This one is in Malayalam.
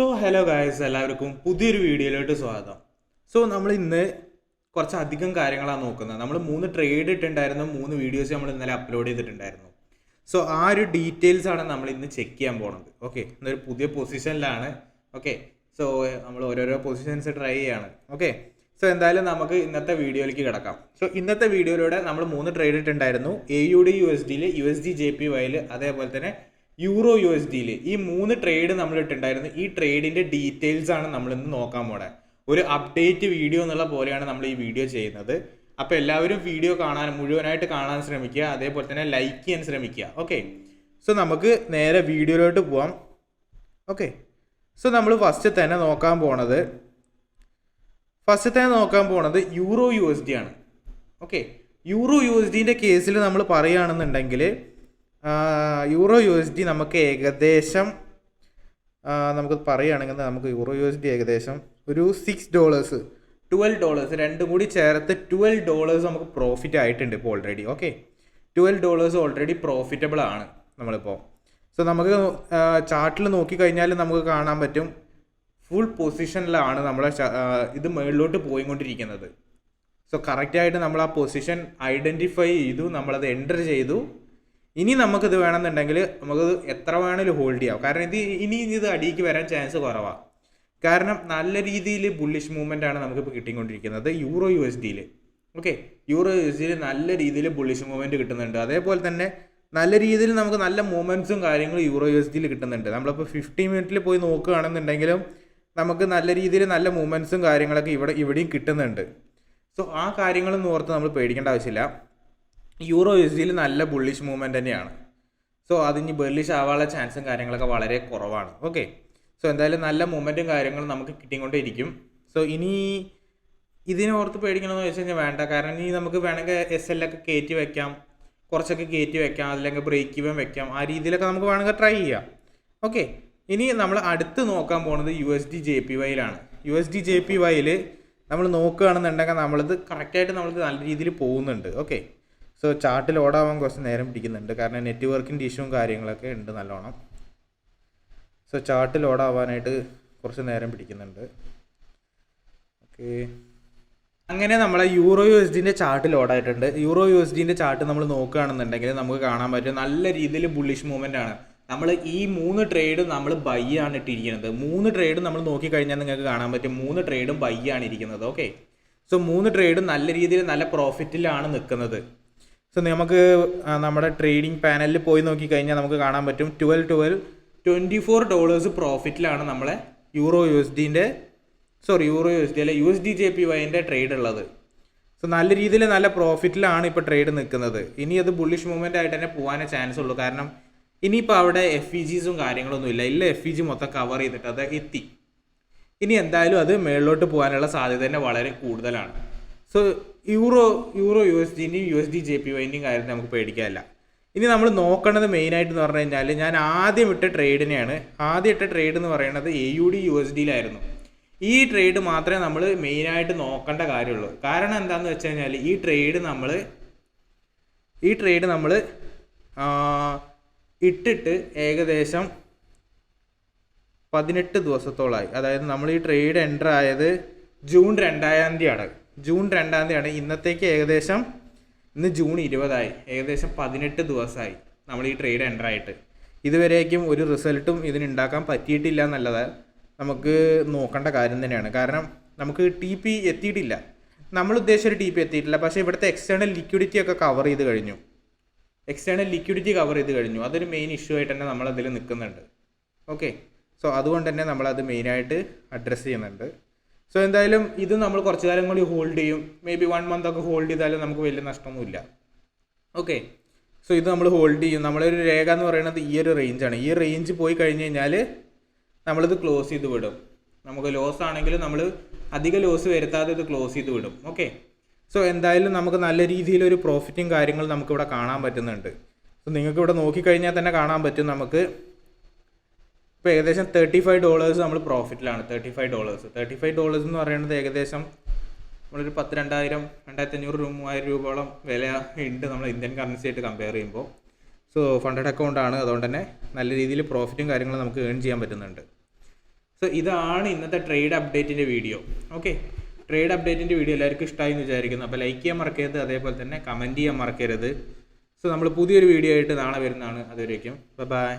സോ ഹലോ ഗായ്സ് എല്ലാവർക്കും പുതിയൊരു വീഡിയോയിലോട്ട് സ്വാഗതം. സോ നമ്മൾ ഇന്ന് കുറച്ച് അധികം കാര്യങ്ങളാണ് നോക്കുന്നത്. നമ്മൾ മൂന്ന് ട്രേഡ് ഇട്ടുണ്ടായിരുന്നു മൂന്ന് വീഡിയോസ് നമ്മൾ ഇന്നലെ അപ്ലോഡ് ചെയ്തിട്ടുണ്ടായിരുന്നു. സോ ആ ഒരു ഡീറ്റെയിൽസ് ആണ് നമ്മൾ ഇന്ന് ചെക്ക് ചെയ്യാൻ പോണത്. ഓക്കെ ഇന്നൊരു പുതിയ പൊസിഷനിലാണ് ഓക്കെ സോ നമ്മൾ ഓരോരോ പൊസിഷൻസ് ട്രൈ ചെയ്യാണ്. ഓക്കെ സോ എന്തായാലും നമുക്ക് ഇന്നത്തെ വീഡിയോയിലേക്ക് കിടക്കാം. സോ ഇന്നത്തെ വീഡിയോയിലൂടെ നമ്മൾ മൂന്ന് trade ഇട്ടുണ്ടായിരുന്നു A U D U S ഡിയിൽ U S D J P വൈയിൽ അതേപോലെ തന്നെ യൂറോ യു എസ് ഡിയിൽ ഈ മൂന്ന് ട്രേഡ് നമ്മൾ ഇട്ടിട്ടുണ്ടായിരുന്നു ഈ ട്രേഡിന്റെ ഡീറ്റെയിൽസ് ആണ് നമ്മൾ ഇന്ന് നോക്കാൻ പോണെ. ഒരു അപ്ഡേറ്റ് വീഡിയോ എന്നുള്ള പോലെയാണ് നമ്മൾ ഈ വീഡിയോ ചെയ്യുന്നത്. അപ്പോൾ എല്ലാവരും വീഡിയോ കാണാൻ മുഴുവനായിട്ട് കാണാൻ ശ്രമിക്കുക. അതേപോലെ തന്നെ ലൈക്ക് ചെയ്യാൻ ശ്രമിക്കുക. ഓക്കെ സോ നമുക്ക് നേരെ വീഡിയോയിലോട്ട് പോവാം. ഓക്കെ സോ നമ്മൾ ഫസ്റ്റ് തന്നെ നോക്കാൻ പോണത് ഫസ്റ്റ് തന്നെ നോക്കാൻ പോണത് യൂറോ യു എസ് ഡി ആണ്. ഓക്കെ യൂറോ യു എസ് ഡിന്റെ കേസിൽ നമ്മൾ പറയുകയാണെന്നുണ്ടെങ്കിൽ യൂറോ യു എസ് ഡി നമുക്ക് ഏകദേശം നമുക്ക് പറയുകയാണെങ്കിൽ നമുക്ക് യൂറോ യു എസ് ഡി ഏകദേശം ഒരു സിക്സ് ഡോളേഴ്സ് ട്വൽവ് ഡോളേഴ്സ് രണ്ടും കൂടി ചേർത്ത് ട്വൽവ് ഡോളേഴ്സ് നമുക്ക് പ്രോഫിറ്റ് ആയിട്ടുണ്ട് ഇപ്പോൾ already okay twelve dollars already profitable ആണ് നമ്മളിപ്പോൾ സോ നമുക്ക് ചാർട്ടിൽ നോക്കിക്കഴിഞ്ഞാൽ നമുക്ക് കാണാൻ പറ്റും ഫുൾ പൊസിഷനിലാണ് നമ്മളെ ഇത് മുകളിലോട്ട് പോയിക്കൊണ്ടിരിക്കുന്നത്. സോ കറക്റ്റായിട്ട് നമ്മൾ ആ പൊസിഷൻ ഐഡന്റിഫൈ ചെയ്തു നമ്മളത് എന്റർ ചെയ്തു. ഇനി നമുക്കിത് വേണമെന്നുണ്ടെങ്കിൽ നമുക്ക് എത്ര വേണമെങ്കിലും ഹോൾഡ് ചെയ്യാം. കാരണം ഇത് ഇനി ഇത് അടിയിലേക്ക് വരാൻ ചാൻസ് കുറവാണ് കാരണം നല്ല രീതിയിൽ ബുള്ളിഷ് മൂവ്മെന്റ് ആണ് നമുക്കിപ്പോൾ കിട്ടിക്കൊണ്ടിരിക്കുന്നത് യൂറോ യു എസ് ഡിയിൽ ഓക്കെ യൂറോ യു എസ് ഡിയിൽ നല്ല രീതിയിൽ ബുള്ളിഷ് മൂവ്മെന്റ് കിട്ടുന്നുണ്ട്. അതേപോലെ തന്നെ നല്ല രീതിയിൽ നമുക്ക് നല്ല മൂവ്മെന്റ്സും കാര്യങ്ങളും യൂറോ യു എസ് ഡിയിൽ കിട്ടുന്നുണ്ട്. നമ്മളിപ്പോൾ ഫിഫ്റ്റി മിനിറ്റിൽ പോയി നോക്കുകയാണെന്നുണ്ടെങ്കിലും നമുക്ക് നല്ല രീതിയിൽ നല്ല മൂവ്മെന്റ്സും കാര്യങ്ങളൊക്കെ ഇവിടെ ഇവിടെയും കിട്ടുന്നുണ്ട്. സോ ആ കാര്യങ്ങളൊന്നും ഓർത്ത് നമ്മൾ പേടിക്കേണ്ട ആവശ്യമില്ല. യൂറോ യു എസ് ഡിയിൽ നല്ല ബുള്ളിഷ് മൂവ്മെന്റ് തന്നെയാണ്. സോ അതിന് ബെർലിഷ് ആവാനുള്ള ചാൻസും കാര്യങ്ങളൊക്കെ വളരെ കുറവാണ്. ഓക്കെ സോ എന്തായാലും നല്ല മൂവ്മെന്റും കാര്യങ്ങളും നമുക്ക് കിട്ടിക്കൊണ്ടേയിരിക്കും. സോ ഇനി ഇതിനെ ഓർത്ത് പേടിക്കണമെന്ന് വെച്ച് കഴിഞ്ഞാൽ വേണ്ട. കാരണം ഇനി നമുക്ക് വേണമെങ്കിൽ എസ് ഒക്കെ കയറ്റി വെക്കാം. കുറച്ചൊക്കെ കയറ്റി വെക്കാം. അല്ലെങ്കിൽ ബ്രേക്ക് ഇവൻ വെക്കാം. ആ രീതിയിലൊക്കെ നമുക്ക് വേണമെങ്കിൽ ട്രൈ ചെയ്യാം. ഓക്കെ ഇനി നമ്മൾ അടുത്ത് നോക്കാൻ പോകുന്നത് U S D J P വൈയിലാണ് U S D J P വൈയിൽ നമ്മൾ നോക്കുകയാണെന്നുണ്ടെങ്കിൽ നമ്മളിത് കറക്റ്റായിട്ട് നമ്മളിത് നല്ല രീതിയിൽ പോകുന്നുണ്ട്. ഓക്കെ സോ ചാർട്ടിൽ ഓടാവാൻ കുറച്ച് നേരം പിടിക്കുന്നുണ്ട്. കാരണം നെറ്റ്വർക്കിന്റെ ഇഷ്യൂവും കാര്യങ്ങളൊക്കെ ഉണ്ട് നല്ലോണം. സോ ചാർട്ടിൽ ഓടാവാനായിട്ട് കുറച്ച് നേരം പിടിക്കുന്നുണ്ട്. ഓക്കെ അങ്ങനെ നമ്മളെ യൂറോ യു എസ് ഡിന്റെ ചാർട്ട് ലോഡായിട്ടുണ്ട് യൂറോ യു എസ് ഡിന്റെ ചാർട്ട് നമ്മൾ നോക്കുകയാണെന്നുണ്ടെങ്കിൽ നമുക്ക് കാണാൻ പറ്റും നല്ല രീതിയിൽ ബുള്ളിഷ് മൂവ്മെന്റ് ആണ്. നമ്മൾ ഈ മൂന്ന് ട്രേഡും നമ്മൾ ബൈ ആണ് ഇട്ടിരിക്കുന്നത്. മൂന്ന് ട്രേഡും നമ്മൾ നോക്കിക്കഴിഞ്ഞാൽ നിങ്ങൾക്ക് കാണാൻ പറ്റും മൂന്ന് ട്രേഡും ബൈ ആണ് ഇരിക്കുന്നത്. ഓക്കെ സോ മൂന്ന് ട്രേഡും നല്ല രീതിയിൽ നല്ല പ്രോഫിറ്റിലാണ് നിൽക്കുന്നത്. സോ നമുക്ക് നമ്മുടെ ട്രേഡിംഗ് പാനലിൽ പോയി നോക്കിക്കഴിഞ്ഞാൽ നമുക്ക് കാണാൻ പറ്റും. Twelve twelve twenty four dollars പ്രോഫിറ്റിലാണ് നമ്മളെ euro U S ഡിന്റെ sorry euro U S D അല്ലെ U S D J P വൈന്റെ trade ഉള്ളത്. സോ നല്ല രീതിയിൽ നല്ല പ്രോഫിറ്റിലാണ് ഇപ്പോൾ ട്രേഡ് നിൽക്കുന്നത് ഇനി അത് ബുള്ളിഷ് മൂവ്മെന്റ് ആയിട്ട് തന്നെ പോകാനേ ചാൻസ് ഉള്ളൂ. കാരണം ഇനിയിപ്പോൾ അവിടെ എഫ് ഇ ജീസും കാര്യങ്ങളൊന്നും ഇല്ല. ഇല്ല എഫ് ഇ ജി മൊത്തം കവർ ചെയ്തിട്ട് അത് എത്തി. ഇനി എന്തായാലും അത് മേളിലോട്ട് പോകാനുള്ള സാധ്യത തന്നെ വളരെ കൂടുതലാണ്. So euro euro U S ഡിന്റെയും U S D J P വൈന്റെയും കാര്യത്തിൽ നമുക്ക് പേടിക്കാനില്ല. ഇനി നമ്മൾ നോക്കേണ്ടത് മെയിനായിട്ട് എന്ന് പറഞ്ഞു കഴിഞ്ഞാൽ ഞാൻ ആദ്യം ഇട്ട ട്രേഡിനെയാണ്. ആദ്യം ഇട്ട ട്രേഡ് എന്ന് പറയുന്നത് A U D U S ഡിയിലായിരുന്നു. ഈ ട്രേഡ് മാത്രമേ നമ്മൾ മെയിനായിട്ട് നോക്കേണ്ട കാര്യമുള്ളൂ. കാരണം എന്താണെന്ന് വെച്ച് കഴിഞ്ഞാൽ ഈ ട്രേഡ് നമ്മൾ ഈ ട്രേഡ് നമ്മൾ ഇട്ടിട്ട് ഏകദേശം പതിനെട്ട് ദിവസത്തോളമായി അതായത് നമ്മൾ ഈ ട്രേഡ് എന്റർ ആയത് ജൂൺ രണ്ടായിരം തീയതിയാണ്. ജൂൺ രണ്ടാം തീയതിയാണ്. ഇന്നത്തേക്ക് ഏകദേശം ഇന്ന് ജൂൺ ഇരുപതായി. ഏകദേശം പതിനെട്ട് ദിവസമായി നമ്മൾ ഈ ട്രേഡ് എന്റർ ആയിട്ട്. ഇതുവരേക്കും ഒരു റിസൾട്ടും ഇതിനുണ്ടാക്കാൻ പറ്റിയിട്ടില്ല എന്നുള്ളത് നമുക്ക് നോക്കേണ്ട കാര്യം തന്നെയാണ്. കാരണം നമുക്ക് ടി പി എത്തിയിട്ടില്ല. നമ്മൾ ഉദ്ദേശിച്ച ഒരു ടി പി എത്തിയിട്ടില്ല. പക്ഷേ ഇവിടുത്തെ എക്സ്റ്റേണൽ ലിക്വിഡിറ്റി ഒക്കെ കവർ ചെയ്ത് കഴിഞ്ഞു. എക്സ്റ്റേണൽ ലിക്വിഡിറ്റി കവർ ചെയ്ത് കഴിഞ്ഞു. അതൊരു മെയിൻ ഇഷ്യൂ ആയിട്ട് തന്നെ നമ്മളതിൽ നിൽക്കുന്നുണ്ട്. ഓക്കെ സോ അതുകൊണ്ട് തന്നെ നമ്മളത് മെയിനായിട്ട് അഡ്രസ്സ് ചെയ്യുന്നുണ്ട്. സോ എന്തായാലും ഇത് നമ്മൾ കുറച്ച് കാലം കൂടി ഹോൾഡ് ചെയ്യും. മേ ബി വൺ മന്ത് ഒക്കെ ഹോൾഡ് ചെയ്താലും നമുക്ക് വലിയ നഷ്ടമൊന്നുമില്ല. ഓക്കെ സോ ഇത് നമ്മൾ ഹോൾഡ് ചെയ്യും. നമ്മളൊരു രേഖ എന്ന് പറയുന്നത് ഈ ഒരു റേഞ്ചാണ് ഈ റേഞ്ച് പോയി കഴിഞ്ഞ് കഴിഞ്ഞാൽ നമ്മളിത് ക്ലോസ് ചെയ്ത് വിടും. നമുക്ക് ലോസ് ആണെങ്കിൽ നമ്മൾ അധിക ലോസ് വരുത്താതെ ഇത് ക്ലോസ് ചെയ്ത് വിടും. ഓക്കെ സോ എന്തായാലും നമുക്ക് നല്ല രീതിയിലൊരു പ്രോഫിറ്റും കാര്യങ്ങളും നമുക്കിവിടെ കാണാൻ പറ്റുന്നുണ്ട്. സോ നിങ്ങൾക്ക് ഇവിടെ നോക്കിക്കഴിഞ്ഞാൽ തന്നെ കാണാൻ പറ്റും നമുക്ക്. ഇപ്പോൾ ഏകദേശം തേർട്ടി ഫൈവ് ഡോളേഴ്സ് നമ്മൾ പ്രോഫിറ്റിലാണ് thirty five dollars thirty five dollars എന്ന് പറയുന്നത് ഏകദേശം നമ്മളൊരു പത്ത് രണ്ടായിരം രണ്ടായിരത്തി അഞ്ഞൂറ് രൂപ മൂവായിരം രൂപയോളം വില ഉണ്ട് നമ്മൾ ഇന്ത്യൻ കറൻസി ആയിട്ട് കമ്പയർ ചെയ്യുമ്പോൾ. സോ ഫണ്ടഡ് അക്കൗണ്ട് ആണ്. അതുകൊണ്ട് തന്നെ നല്ല രീതിയിൽ പ്രോഫിറ്റും കാര്യങ്ങളും നമുക്ക് ഏൺ ചെയ്യാൻ പറ്റുന്നുണ്ട്. സോ ഇതാണ് ഇന്നത്തെ ട്രേഡ് അപ്ഡേറ്റിന്റെ വീഡിയോ ഓക്കെ ട്രേഡ് അപ്ഡേറ്റിന്റെ വീഡിയോ എല്ലാവർക്കും ഇഷ്ടമായി എന്ന് വിചാരിക്കുന്നു. അപ്പോൾ ലൈക്ക് ചെയ്യാൻ മറക്കരുത്. അതേപോലെ തന്നെ കമന്റ് ചെയ്യാൻ മറക്കരുത്. സോ നമ്മൾ പുതിയൊരു വീഡിയോ ആയിട്ട് നാളെ വരുന്നതാണ്. അതുവരേക്കും. ബൈ